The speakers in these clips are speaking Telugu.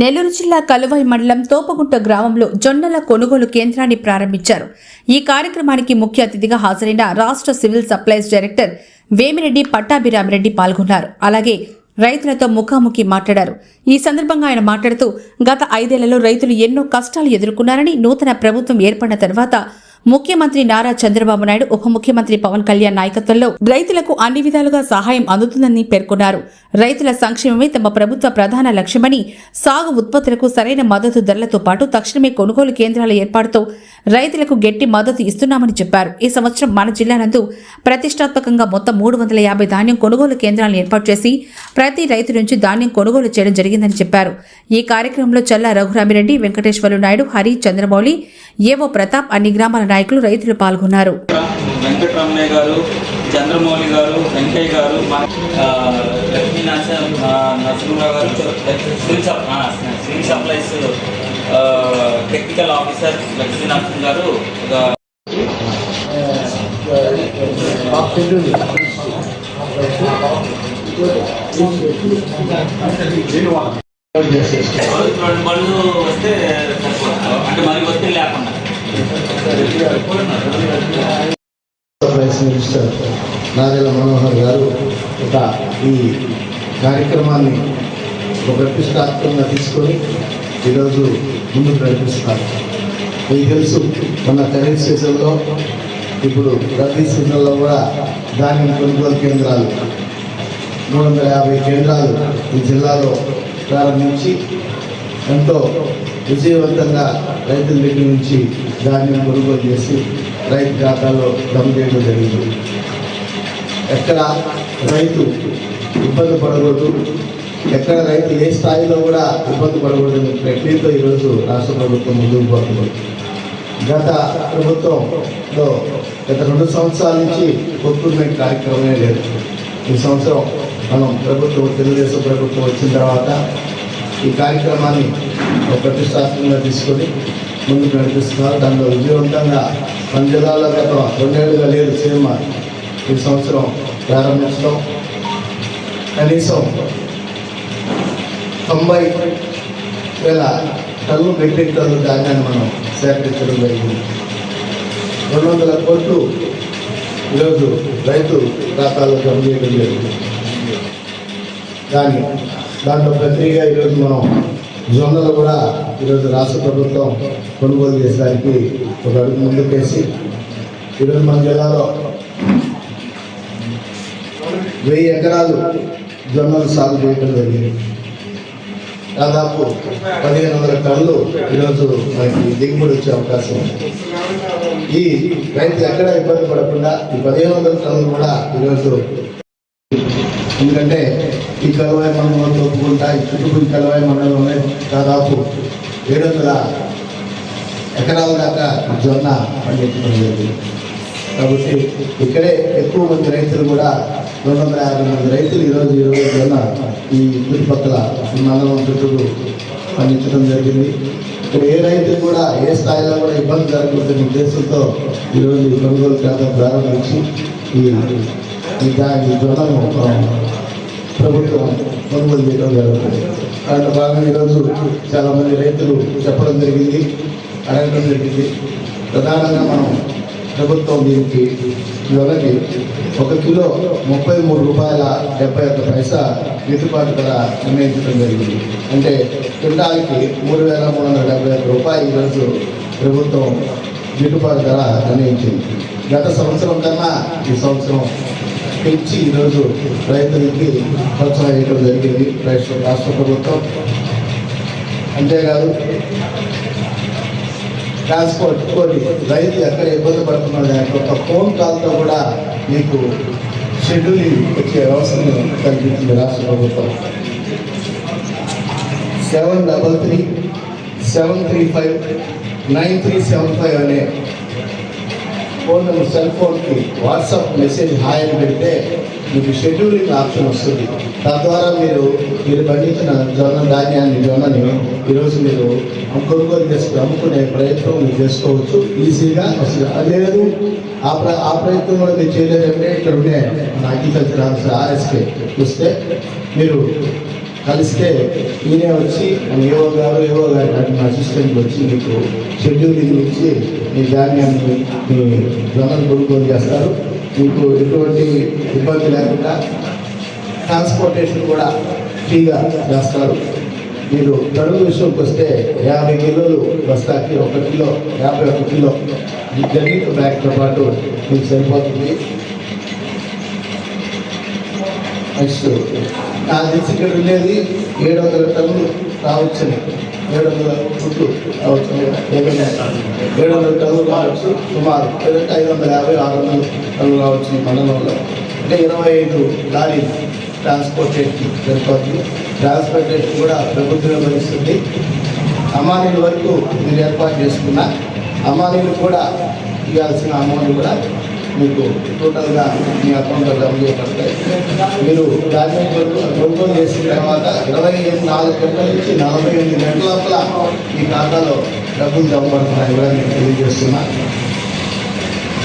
నెల్లూరు జిల్లా కలువై మండలం తోపగుంట గ్రామంలో జొన్నల కొనుగోలు కేంద్రాన్ని ప్రారంభించారు. ఈ కార్యక్రమానికి ముఖ్య అతిథిగా హాజరైన రాష్ట్ర civil supplies director Vemireddy Pattabhiramireddy పాల్గొన్నారు. అలాగే రైతులతో ముఖాముఖి మాట్లాడారు. ఈ సందర్భంగా ఆయన మాట్లాడుతూ గత ఐదేళ్ళలో రైతులు ఎన్నో కష్టాలు ఎదుర్కొన్నారని నూతన ప్రభుత్వం ఏర్పడిన తర్వాత ముఖ్యమంత్రి నారా చంద్రబాబు నాయుడు ఉప ముఖ్యమంత్రి పవన్ కళ్యాణ్ నాయకత్వంలో రైతులకు అన్ని విధాలుగా సహాయం అందుతుందని పేర్కొన్నారు. రైతుల సంక్షేమమే తమ ప్రభుత్వ ప్రధాన లక్ష్యమని సాగు ఉత్పత్తులకు సరైన మద్దతు ధరలతో పాటు తక్షణమే కొనుగోలు కేంద్రాల ఏర్పాటుతో రైతులకు గట్టి మద్దతు ఇస్తున్నామని చెప్పారు. ఈ సంవత్సరం మన జిల్లానందు ప్రతిష్టాత్మకంగా మొత్తం మూడు వందల యాభై ధాన్యం కొనుగోలు కేంద్రాలను ఏర్పాటు చేసి ప్రతి రైతు నుంచి ధాన్యం కొనుగోలు చేయడం జరిగిందని చెప్పారు. ఈ కార్యక్రమంలో చల్లా రఘురామిరెడ్డి వెంకటేశ్వర్లు నాయుడు హరి చంద్రమౌళి ఏవో ప్రతాప్ అన్ని గ్రామాల నాయకులు రైతులు పాల్గొన్నారు. గారు చంద్రమౌళి గారు వెంకయ్య గారు లక్ష్మీ నరసింహరావు గారు civil supplies technical officer Lakshmi Narasimha గారు ఒక రెండు బళ్ళు వస్తే అంటే మరి వస్తే లేకుండా. ప్రైస్ మినిస్టర్ నాదెల మనోహర్ గారు ఒక ఈ కార్యక్రమాన్ని ఒక ప్రతిష్టాత్మకంగా తీసుకొని ఈరోజు ముందుకు నడిపిస్తున్నారు మీకు తెలుసు మన ఖరీఫ్ సీజన్లో ఇప్పుడు రబీ సీజన్లో కూడా ధాన్యం కొనుగోలు కేంద్రాలు మూడు వందల యాభై కేంద్రాలు ఈ జిల్లాలో ప్రారంభించి ఎంతో విజయవంతంగా రైతుల దగ్గర నుంచి ధాన్యం కొనుగోలు చేసి రైతు ఖాతాలో జమ చేయడం జరిగింది. ఎక్కడ రైతు ఇబ్బంది పడకూడదు ఎక్కడ రైతు ఏ స్థాయిలో కూడా ఇబ్బంది పడకూడదని ప్రక్రియతో ఈరోజు రాష్ట్ర ప్రభుత్వం ముందుకు పోతుంది. గత ప్రభుత్వంలో గత రెండు సంవత్సరాల నుంచి ప్రొక్యూర్మెంట్ కార్యక్రమమే లేదు. ఈ సంవత్సరం మనం ప్రభుత్వం తెలుగుదేశం ప్రభుత్వం వచ్చిన తర్వాత ఈ కార్యక్రమాన్ని ఒక ప్రతిష్టాత్మకంగా తీసుకొని ముందుకు నడిపిస్తున్నారు. దానిలో విజయవంతంగా మన జిల్లాలో గత రెండేళ్ళుగా లేదు సినిమా ఈ సంవత్సరం ప్రారంభించడం. కనీసం తొంభై వేల టన్ను మెట్రిక్ టన్ను ధాన్యాన్ని మనం సేకరించడం జరిగింది. రెండు వందల కోట్లు ఈరోజు రైతు ఖాతాలో జమ చేయడం జరిగింది. కానీ దాంట్లో ప్రతిగా ఈరోజు మనం జొన్నలు కూడా ఈరోజు రాష్ట్ర ప్రభుత్వం కొనుగోలు చేసేదానికి ఒక అడుగు ముందుకేసి ఈరోజు మన జిల్లాలో వెయ్యి ఎకరాలు జొన్నలు సాగు చేయడం జరిగింది. దాదాపు పదిహేను వందల టన్నులు ఈరోజు మనకి దిగుబడి వచ్చే అవకాశం ఉంది. ఈ రైతు ఎక్కడ ఇబ్బంది పడకుండా ఈ పదిహేను వందల టన్నులు కూడా ఈరోజు ఎందుకంటే ఈ కలవాయి మండలంలో తోపుకుంటా ఈ చుట్టుపక్కల కలవాయి మండలంలో దాదాపు ఏడు వందల ఎకరాల దాకా జొన్న పండించడం జరిగింది. కాబట్టి ఇక్కడే ఎక్కువ మంది రైతులు కూడా రెండు వందల యాభై మంది రైతులు ఈరోజు ఈరోజు జొన్న ఈ చుట్టుపక్కల మండలం చుట్టూ పండించడం జరిగింది. ఇక్కడ ఏ రైతు కూడా ఏ స్థాయిలో కూడా ఇబ్బంది జరగకూడదనే ఉద్దేశంతో ఈరోజు ఈ కొనుగోలు కేంద్రం ప్రారంభించి ఈ ఈ దా- ప్రభుత్వం కొనుగోలు చేయడం జరుగుతుంది. దాంట్లో భాగంగా ఈరోజు చాలామంది రైతులు చెప్పడం జరిగింది అడగడం జరిగింది. ప్రధానంగా మనం ప్రభుత్వం దీనికి జొన్నకి ఒక కిలో ముప్పై మూడు రూపాయల డెబ్బై ఒక్క పైసా గిట్టుబాటు ధర నిర్ణయించడం జరిగింది. అంటే క్వింటాల్కి మూడు వేల మూడు వందల డెబ్బై ఒక్క రూపాయలు ఈరోజు ప్రభుత్వం గిట్టుబాటు ధర నిర్ణయించింది. గత సంవత్సరం కన్నా ఈ సంవత్సరం పెంచి ఈరోజు రైతులకి ప్రోత్సాహం జరిగింది. రాష్ట్ర ప్రభుత్వం. అంతేకాదు ట్రాన్స్పోర్ట్ కోటి రైతు ఎక్కడ ఇబ్బంది పడుతున్నాడు దానికి ఒక ఫోన్ కాల్తో కూడా మీకు షెడ్యూలింగ్ వచ్చే వ్యవస్థను కల్పించింది రాష్ట్ర ప్రభుత్వం. Seven double three seven three five nine three seven five అనే ఫోన్ నెంబర్ సెల్ ఫోన్కి వాట్సాప్ మెసేజ్ హాయ్ అని పెడితే మీకు షెడ్యూలింగ్ ఆప్షన్ వస్తుంది. తద్వారా మీరు మీరు పండించిన జొన్న ధాన్యాన్ని జొన్నని ఈరోజు మీరు కొనుగోలు చేసి అమ్ముకునే ప్రయత్నం మీరు చేసుకోవచ్చు. ఈజీగా వస్తుంది. అది లేదు. ఆ ప్ర ఆ ప్రయత్నం కూడా మీరు చేయలేదంటే ఇక్కడ ఉండే మన అగ్రికల్చర్ ఆఫీసర్ ఆర్ఎస్కే చూస్తే మీరు కలిస్తే ఈయనే వచ్చి మన ఏవో గారు ఏవో గారు అడిగిన అసిస్టెంట్ వచ్చి మీకు షెడ్యూల్ ఇచ్చి మీ ధాన్యాన్ని మీ జొన్నలు కొనుగోలు చేస్తారు. మీకు ఎటువంటి ఇబ్బంది లేకుండా ట్రాన్స్పోర్టేషన్ కూడా ఫ్రీగా చేస్తారు. మీరు గడువు విషయంకి వస్తే యాభై కిలోలు బస్తాకి ఒక కిలో యాభై ఒక కిలో ఈ జర్నీతో బ్యాగ్తో పాటు మీకు సరిపోతుంది. నెక్స్ట్ నా తెలిసి ఇక్కడ ఉండేది ఏడు వందల టన్నులు రావచ్చని. ఏడు వందల ఫుట్లు అవుతుంది ఏమైనా ఏడు వందల టన్నులు కావచ్చు సుమారు లేదంటే ఐదు వందల యాభై ఆరు వందల టన్నులు కావచ్చు ఈ మండలంలో అంటే ఇరవై ఐదు లారీలు ట్రాన్స్పోర్టేషన్ సరిపోతుంది ట్రాన్స్పోర్టేషన్ కూడా ప్రభుత్వమే భరిస్తుంది అమ్మానీల వరకు మీరు ఏర్పాటు చేసుకున్న అమ్మానీలు కూడా ఇవ్వాల్సిన అమౌంట్ కూడా మీకు టోటల్గా మీ అకౌంట్లో జమ చేయబడతాయి మీరు ధాన్యం కొనుగోలు కొనుగోలు చేసిన తర్వాత ఇరవై ఎనిమిది నాలుగు గంటల నుంచి నలభై ఎనిమిది గంటల లోపల మీ ఖాతాలో డబ్బులు జమ పడుతున్నాయి కూడా నేను తెలియజేస్తున్నా.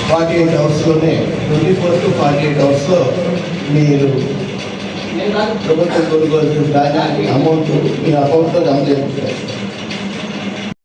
Forty eight అవర్స్లోనే twenty four to forty eight అవర్స్లో మీరు ప్రభుత్వం కొనుగోలు ధాన్యానికి అమౌంట్ మీ అకౌంట్లో జమ చేస్తారు